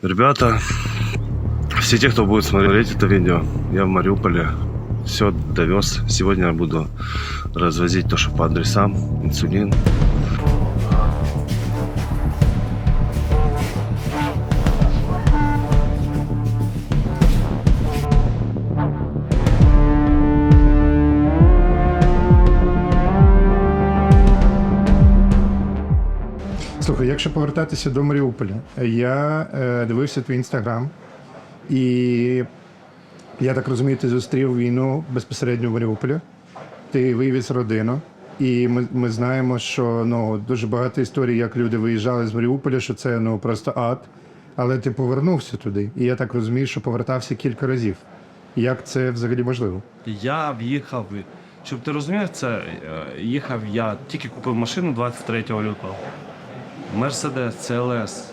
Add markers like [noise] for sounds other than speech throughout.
Ребята, все те, кто будет смотреть это видео, я в Мариуполе все довез. Сегодня я буду развозить то, что по адресам, инсулин. Якщо повертатися до Маріуполя, я е, дивився твій інстаграм, і я так розумію, ти зустрів війну безпосередньо в Маріуполі. Ти вивіз родину. І ми, ми знаємо, що ну, дуже багато історій, як люди виїжджали з Маріуполя, що це ну, просто ад. Але ти повернувся туди. І я так розумію, що повертався кілька разів. Як це взагалі можливо? Я в'їхав, щоб ти розумів, це е, їхав я тільки купив машину 23 лютого. Мерседес, ЦЛС.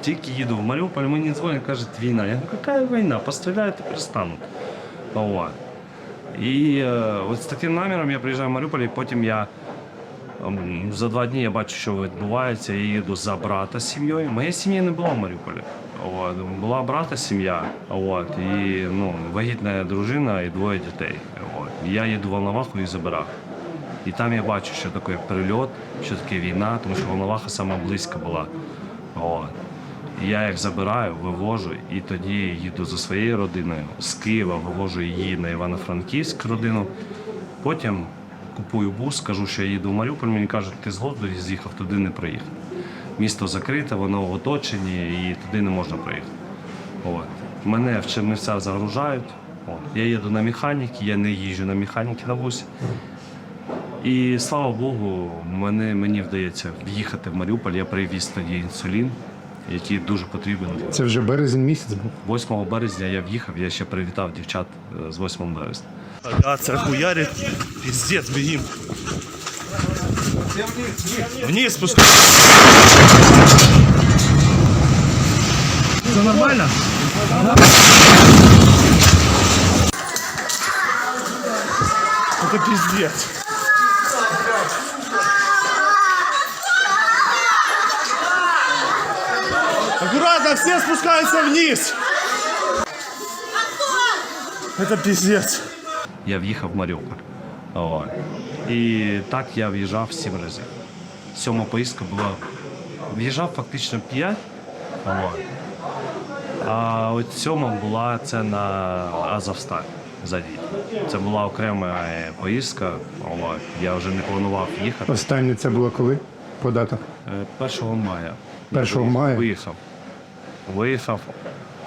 Тільки їду в Маріуполь, мені дзвонять, кажуть, війна. Я говорю, яка війна? Постріляють і перестануть. Вот. І е, от з таким наміром я приїжджаю в Маріуполь, і потім я ем, за два дні я бачу, що відбувається. Я їду за брата з сім'єю. Моєї сім'ї не було в Маріуполі. От. Була брата сім'я, от. і ну, вагітна дружина і двоє дітей. От. Я їду в Волноваху і забираю. І там я бачу, що таке прильот, що таке війна, тому що Волноваха саме близько була. От. І я їх забираю, вивожу, і тоді їду за своєю родиною з Києва, вивожу її на Івано-Франківськ родину. Потім купую бус, кажу, що я їду в Маріуполь. Мені кажуть, ти з глузду з'їхав, туди не проїхав. Місто закрите, воно в оточенні і туди не можна проїхати. От. Мене в Чернівцях загружають. От. Я їду на механіки, я не їжджу на механіки на бусі. І слава Богу, мене, мені вдається в'їхати в Маріуполь. Я привіз тоді інсулін, який дуже потрібен. Це вже березень місяць був. 8 березня я в'їхав, я ще привітав дівчат е, з 8 березня. Агация хуярит. Пиздец, бегим. Вниз спускай. Все нормально? Это пиздец. Аккуратно, все спускаются вниз. Это пиздец. Я в'їхав в Маріуполь. О. І так я в'їжджав сім разів. Сьома поїздка була. В'їжджав фактично п'ять. А от сьома була це на Азовсталь задій. Це була окрема е, поїздка. Я вже не планував їхати. Останнє це було коли? По датах. Е, 1 мая. 1 мая? Виїхав. Виїхав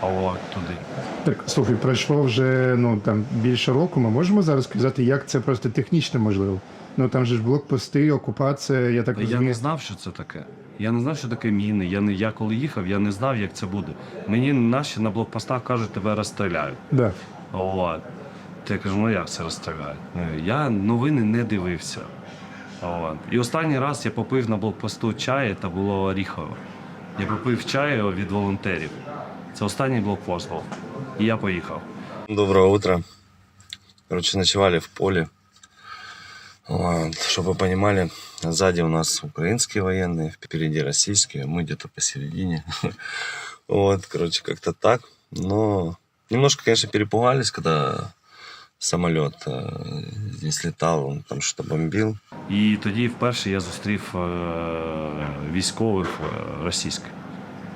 а о, туди. Так, слухай, пройшло вже ну там більше року. Ми можемо зараз сказати, як це просто технічно можливо. Ну там же ж блокпости, окупація, я так Я не знав, що це таке. Я не знав, що таке міни. Я не я коли їхав, я не знав, як це буде. Мені наші на блокпостах кажуть, тебе розстріляють. Да. От. Ти я кажу, ну як це розстріляють? Я новини не дивився. От. І останній раз я попив на блокпосту чаю, та було Оріхово. Я попив чаю від волонтерів. Це останній блокпост був. І я поїхав. Доброе утро. Короче, ночевали в поле. Вот, чтобы вы понимали, сзади у нас украинские военные, впереди российские, мы где-то посередине. Вот, [laughs] короче, как-то так. Но немножко, конечно, перепугались, когда самолет э, здесь летал, он там что-то бомбил. І тоді вперше я зустрів е, військових е, російських.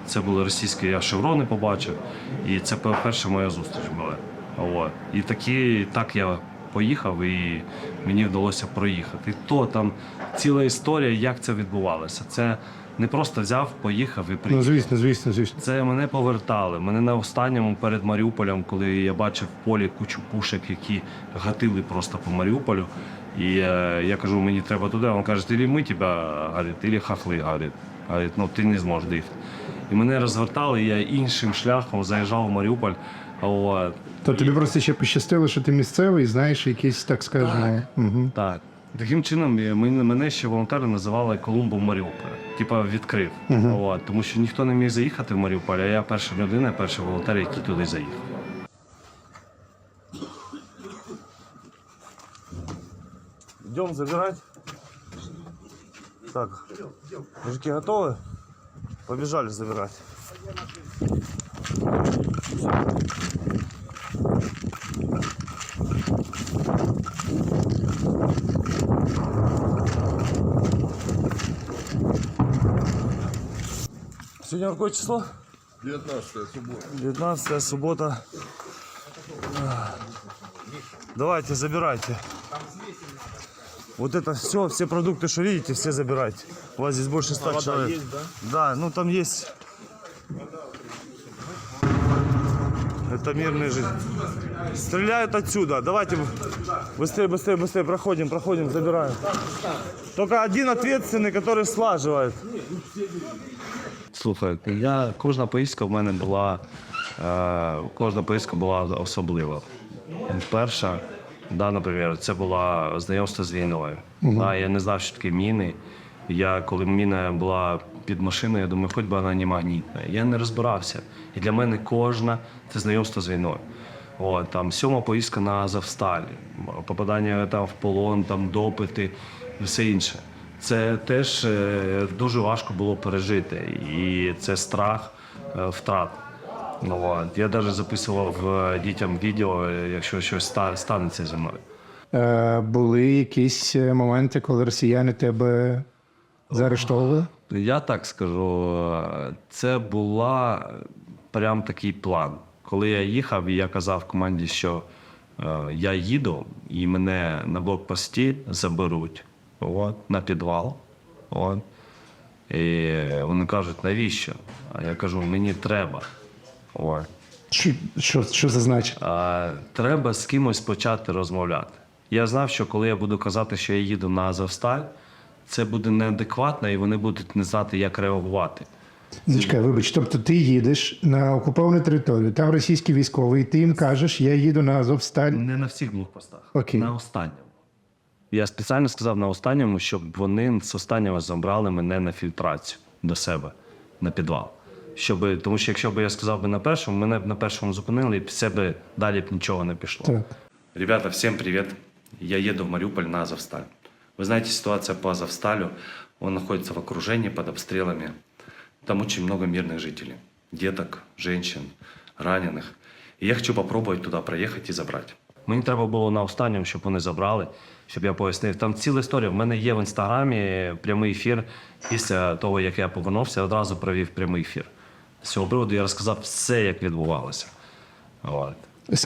Це були російські, я шеврони побачив, і це пе- перша моя зустріч була. От. І такі, так я поїхав, і мені вдалося проїхати. І то там ціла історія, як це відбувалося. Це не просто взяв, поїхав і Ну звісно, звісно, звісно. Це мене повертали. Мене на останньому перед Маріуполем, коли я бачив в полі кучу пушек, які гатили просто по Маріуполю. І е, я кажу, мені треба туди. Він каже, или ми тебе, говорить, или хахли, говорить. Говорить, ну ти не зможеш доїхати. І мене розвертали, і я іншим шляхом заїжджав в Маріуполь. От. То тобі просто ще пощастило, що ти місцевий, знаєш, якісь, так скажемо. Угу. Так. Таким чином мене ще волонтери називали Колумбом Маріуполя. Типа відкрив. Uh. От, тому що ніхто не міг заїхати в Маріуполь, а я перша людина, перший волонтер, який туди заїхав. Йдемо забирати. Так, мужики готові? Побіжали забирати. Thank. Сегодня какое число? 19 суббота. 19 суббота. Давайте, забирайте. Вот это все, все продукты, что видите, все забирайте. У вас здесь больше 100 а человек. Есть, да? да, ну там есть. Это мирная жизнь. Стреляют отсюда. Давайте быстрее, быстрее, быстрее. Проходим, проходим, забираем. Только один ответственный, который слаживает. Слухай, я кожна поїздка в мене була. Е, кожна поїздка була особлива. Перша, да, наприклад, це була знайомство з війною. Да, я не знав, що таке міни. Я, коли міна була під машиною, я думаю, хоч би вона не магнітна. Я не розбирався. І для мене кожна це знайомство з війною. От, там сьома поїздка на Азовсталь, попадання там в полон, там допити і все інше. Це теж е, дуже важко було пережити. І це страх е, втрат. Ну, от. Я навіть записував е, дітям відео, якщо щось станеться зі мною. Е, були якісь моменти, коли росіяни тебе заарештовували? Я так скажу, це була прям такий план. Коли я їхав, і я казав команді, що е, я їду, і мене на блокпості заберуть от, на підвал. От. І вони кажуть, навіщо? А я кажу, мені треба. От. Що, що, що це значить? А, треба з кимось почати розмовляти. Я знав, що коли я буду казати, що я їду на Азовсталь, це буде неадекватно, і вони будуть не знати, як реагувати. Зачекай, вибач, тобто ти їдеш на окуповану територію, там російські військові, і ти їм кажеш, я їду на Азовсталь. Не на всіх блокпостах, Окей. на останньому. Я спеціально сказав на останньому, щоб вони з останнього забрали мене на фільтрацію до себе на підвал. Щоб, тому що якщо б я сказав би на першому, мене б на першому зупинили, і все б далі б нічого не пішло. Так. Ребята, всем привет. Я еду в Мариуполь на Азовсталь. Вы знаете, ситуация по Азовсталю, он находится в окружении под обстрелами. Там очень много мирных жителей. Деток, женщин, раненых. І я хочу попробовать туди проїхати і забрати. Мені треба було на останньому, щоб вони забрали, щоб я пояснив. Там ціла історія. В мене є в інстаграмі прямий ефір. Після того, як я повернувся, я одразу провів прямий ефір. З цього приводу я розказав все, як відбувалося. От.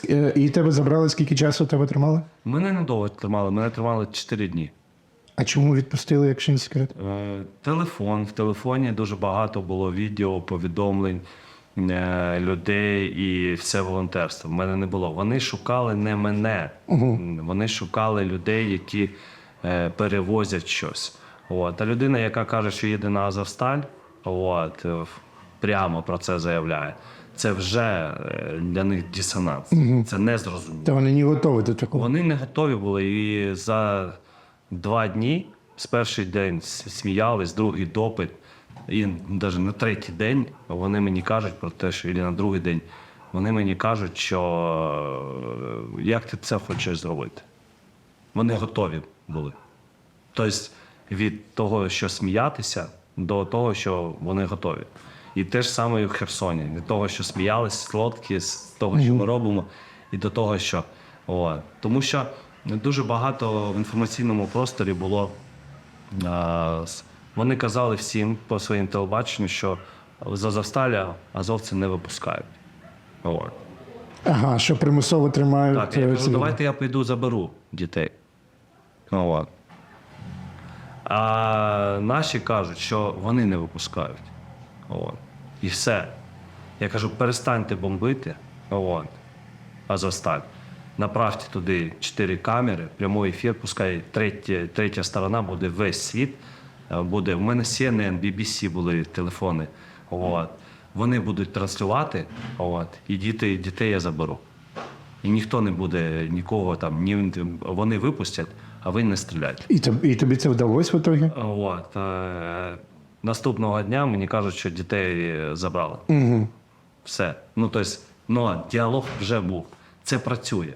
Е, І тебе забрали, скільки часу тебе тримали? Мене недовго тримали, мене тримали 4 дні. А чому відпустили, якщо не секрет? Е, Телефон. В телефоні дуже багато було відео, повідомлень е, людей і все волонтерство. В мене не було. Вони шукали не мене, вони шукали людей, які е, перевозять щось. От. А людина, яка каже, що їде на Азовсталь, от, е, прямо про це заявляє. Це вже е, для них дисонанс. Це не зрозуміло. Та вони не готові до такого. Вони не готові були. І за два дні, з перший день сміялись, другий допит. І навіть на третій день вони мені кажуть про те, що і на другий день вони мені кажуть, що е, як ти це хочеш зробити. Вони готові були. Тобто від того, що сміятися, до того, що вони готові. І те ж саме і в Херсоні. Від того, що сміялись, солодкі, з того, що ми робимо, і до того, що. О, тому що дуже багато в інформаційному просторі було. Вони казали всім по своїм телебаченню, що з Азовсталя азовці не випускають. От. Ага, що примусово тримають. Так, я е, кажу, давайте я піду заберу дітей. Ну, от. А наші кажуть, що вони не випускають. От. І все. Я кажу, перестаньте бомбити. От. Азовсталь. Направте туди чотири камери, прямий ефір, пускай третя, третя сторона буде весь світ. Е, Буде. У мене CNN, BBC були телефони. От. Вони будуть транслювати, от, і діти, дітей я заберу. І ніхто не буде нікого там, ні, вони випустять, а ви не стріляйте. І, тоб- і тобі це вдалося в ітогі? От, е, наступного дня мені кажуть, що дітей забрали. Угу. Все. Ну, тобто, ну, діалог вже був. Це працює.